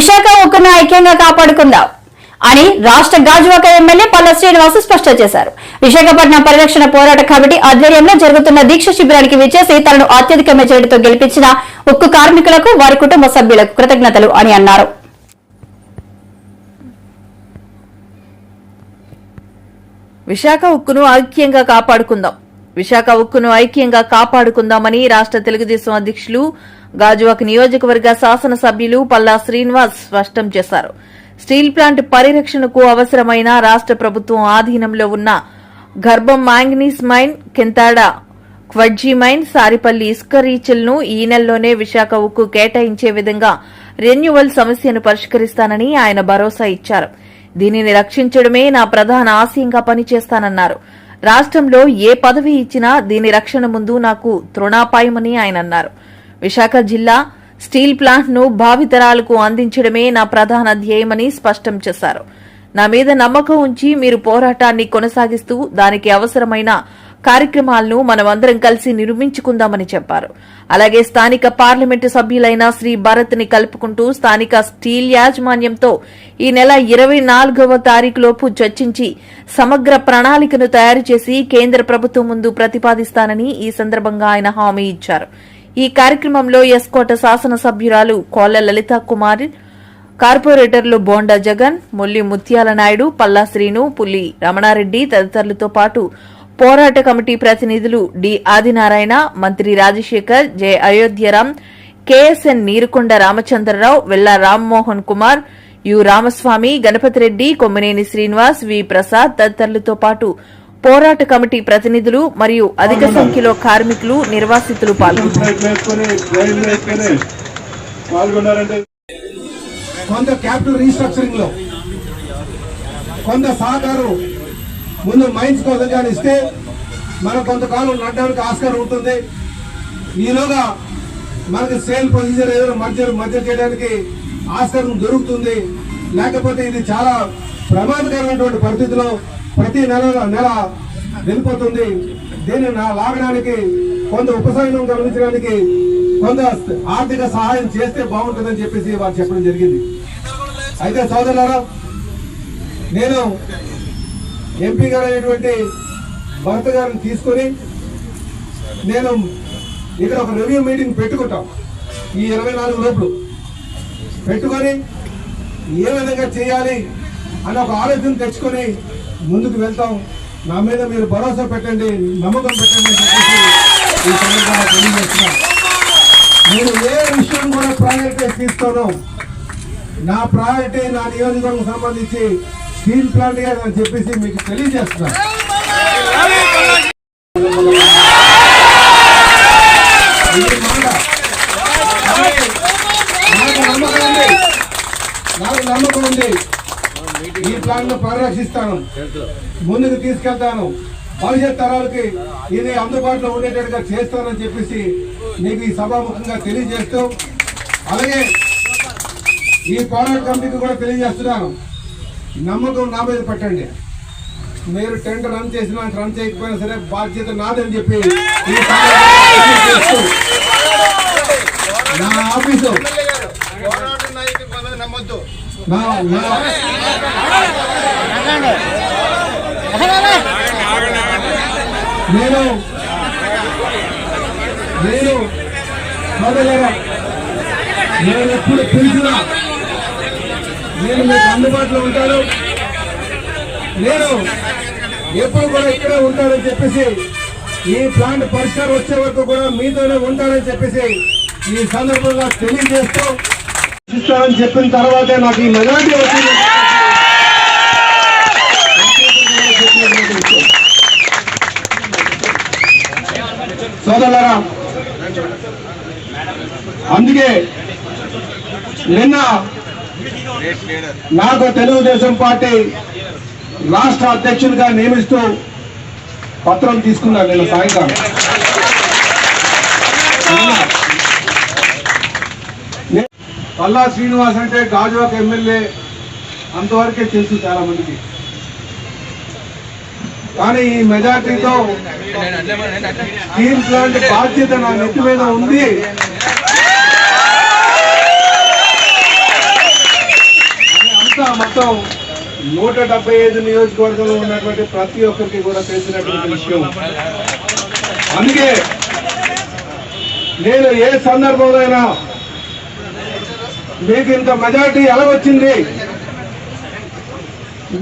ఉక్కును ఐక్యంగా కాపాడుకుందాం అని రాష్ట్ర గాజువాక ఎమ్మెల్యే పల్ల శ్రీనివాస్ స్పష్టం చేశారు. విశాఖపట్నం పరిరక్షణ పోరాట కమిటీ ఆధ్వర్యంలో జరుగుతున్న దీక్ష శిబిరానికి విచ్చేసి తనను అత్యధిక మెజారిటీతో గెలిపించిన ఉక్కు కార్మికులకు వారి కుటుంబ సభ్యులకు కృతజ్ఞతలు అని అన్నారు. విశాఖ ఉక్కును ఐక్యంగా కాపాడుకుందాం. విశాఖ ఉక్కును ఐక్యంగా కాపాడుకుందామని రాష్ట్ర తెలుగుదేశం అధ్యక్షులు గాజువాక నియోజకవర్గ శాసనసభ్యులు పల్లా శ్రీనివాస్ స్పష్టం చేశారు. స్టీల్ ప్లాంట్ పరిరక్షణకు అవసరమైన రాష్ట్ర ప్రభుత్వం ఆధీనంలో ఉన్న గర్భం మాంగనీస్ మైన్ కెంతాడ క్వడ్జీ మైన్ సారిపల్లి ఇసుక రీచెల్ను ఈ నెలలోనే విశాఖ ఉక్కు కేటాయించే విధంగా రెన్యువల్ సమస్యను పరిష్కరిస్తానని ఆయన భరోసా ఇచ్చారు. దీనిని రక్షించడమే నా ప్రధాన ఆశయంగా పనిచేస్తానన్నారు. రాష్ట్రంలో ఏ పదవి ఇచ్చినా దీని రక్షణ ముందు నాకు తృణాపాయమని ఆయన అన్నారు. విశాఖ జిల్లా స్టీల్ ప్లాంట్ను భావితరాలకు అందించడమే నా ప్రధాన ధ్యేయమని స్పష్టం చేశారు. నా మీద నమ్మకం ఉంచి మీరు పోరాటాన్ని కొనసాగిస్తూ దానికి అవసరమైన కార్యక్రమాలను మనమందరం కలిసి నిర్మించుకుందామని చెప్పారు. అలాగే స్థానిక పార్లమెంటు సభ్యులైన శ్రీ భరత్ని కలుపుకుంటూ స్థానిక స్టీల్ యాజమాన్యంతో ఈ నెల ఇరవై నాలుగవ తారీఖులోపు చర్చించి సమగ్ర ప్రణాళికను తయారు చేసి కేంద్ర ప్రభుత్వం ముందు ప్రతిపాదిస్తానని ఈ సందర్భంగా ఆయన హామీ ఇచ్చారు. ఈ కార్యక్రమంలో ఎస్కోట శాసనసభ్యురాలు కోళ్ళ లలిత కుమార్ కార్పొరేటర్లు బోండా జగన్ ముల్లి ముత్యాల నాయుడు పల్లా శ్రీను పుల్లి రమణారెడ్డి తదితరులతో పాటు పోరాట కమిటీ ప్రతినిధులు డి ఆదినారాయణ మంత్రి Rajasekhar J Ayodhyaram KSN Neerukonda Ramachandra Rao Vella Rammohan Kumar U Ramaswamy Ganapathi Reddy Kommineni Srinivas V Prasad తదితరులతో పాటు పోరాట కమిటీ ప్రతినిధులు మరియు అధిక సంఖ్యలో కార్మికులు నిర్వాసితులు పాల్గొన్నారు. కొంత క్యాపిటల్ రీస్ట్రక్చరింగ్లో కొంత సహకారం ముందు మైన్స్ కోసం కానీ ఇస్తే మనం కొంతకాలం నడడానికి ఆస్కారం ఉంటుంది. ఈలోగా మనకి సేల్ ప్రొసీజర్ ఏదైనా మధ్య మధ్య చేయడానికి ఆస్కారం దొరుకుతుంది. లేకపోతే ఇది చాలా ప్రమాదకరమైనటువంటి పరిస్థితిలో ప్రతి నెల నెల వెళ్ళిపోతుంది దీన్ని నా లాగడానికి కొంత ఉపశమనం కలిగించడానికి కొంత ఆర్థిక సహాయం చేస్తే బాగుంటుందని చెప్పేసి వారు చెప్పడం జరిగింది. అయితే సోదరులారా నేను ఎంపీ గారు అయినటువంటి భరత్ గారిని తీసుకొని నేను ఇక్కడ ఒక రివ్యూ మీటింగ్ పెట్టుకుంటాం. ఈ ఇరవై నాలుగు రోజులు పెట్టుకొని ఏ విధంగా చేయాలి అన్న ఒక ఆలోచన తెచ్చుకొని ముందుకు వెళ్తాం. నా మీద మీరు భరోసా పెట్టండి నమ్మకం పెట్టండి అని చెప్పేసి ఈ సందర్భంగా తెలియజేస్తున్నా. నేను ఏ విషయం కూడా ప్రయారిటీ తీసుకోను నా ప్రయారిటీ నా నియోజకవర్గం సంబంధించి స్టీల్ ప్లాంట్ అని చెప్పేసి మీకు తెలియజేస్తున్నా. నాకు నమ్మకం ఉంది. నాకు నమ్మకం ఉంది. ఈ ప్లాన్ను పరిరక్షిస్తాను ముందుకు తీసుకెళ్తాను. భవిష్యత్ తరాలకి ఇది అందుబాటులో ఉండేటట్టుగా చేస్తానని చెప్పేసి మీకు ఈ సభాముఖంగా తెలియజేస్తూ అలాగే ఈ పోరాట కమిటీకి కూడా తెలియజేస్తున్నాను. నమ్మకం నా మీద పెట్టండి. మీరు టెంట్ రన్ చేసినా రన్ చేయకపోయినా సరే బాధ్యత నాదని చెప్పి నా ఆఫీసు పోరాట నాయకుడి పదవి నమ్మొద్దు నా నా నేను నేను నేను ఎప్పుడు పిలిచినా నేను మీకు అందుబాటులో ఉంటాను నేను ఎప్పుడు కూడా ఇక్కడే ఉంటానని చెప్పేసి ఈ ప్లాంట్ పరిష్కారం వచ్చే వరకు కూడా మీతోనే ఉంటానని చెప్పేసి ఈ సందర్భంగా తెలియజేస్తూ ఇస్తానని చెప్పిన తర్వాతే నాకు ఈ మెజార్టీ వచ్చింది. సోదరులరా అందుకే నిన్న నాకు తెలుగుదేశం పార్టీ రాష్ట్ర అధ్యక్షుడిగా నియమిస్తూ పత్రం తీసుకున్నాను నిన్న సాయంకాలం. పల్లా శ్రీనివాస్ అంటే గాజువాక ఎమ్మెల్యే అంతవరకే తెలుసు చాలా మందికి. కానీ ఈ మెజార్టీతో స్కీమ్స్ లాంటి బాధ్యత నా నెత్తి మీద ఉంది. అంతా మొత్తం నూట డెబ్బై ఐదు నియోజకవర్గంలో ఉన్నటువంటి ప్రతి ఒక్కరికి కూడా తెలిసినటువంటి విషయం. అందుకే నేను ఏ సందర్భంలో అయినా మీకు ఇంత మెజార్టీ ఎలా వచ్చింది?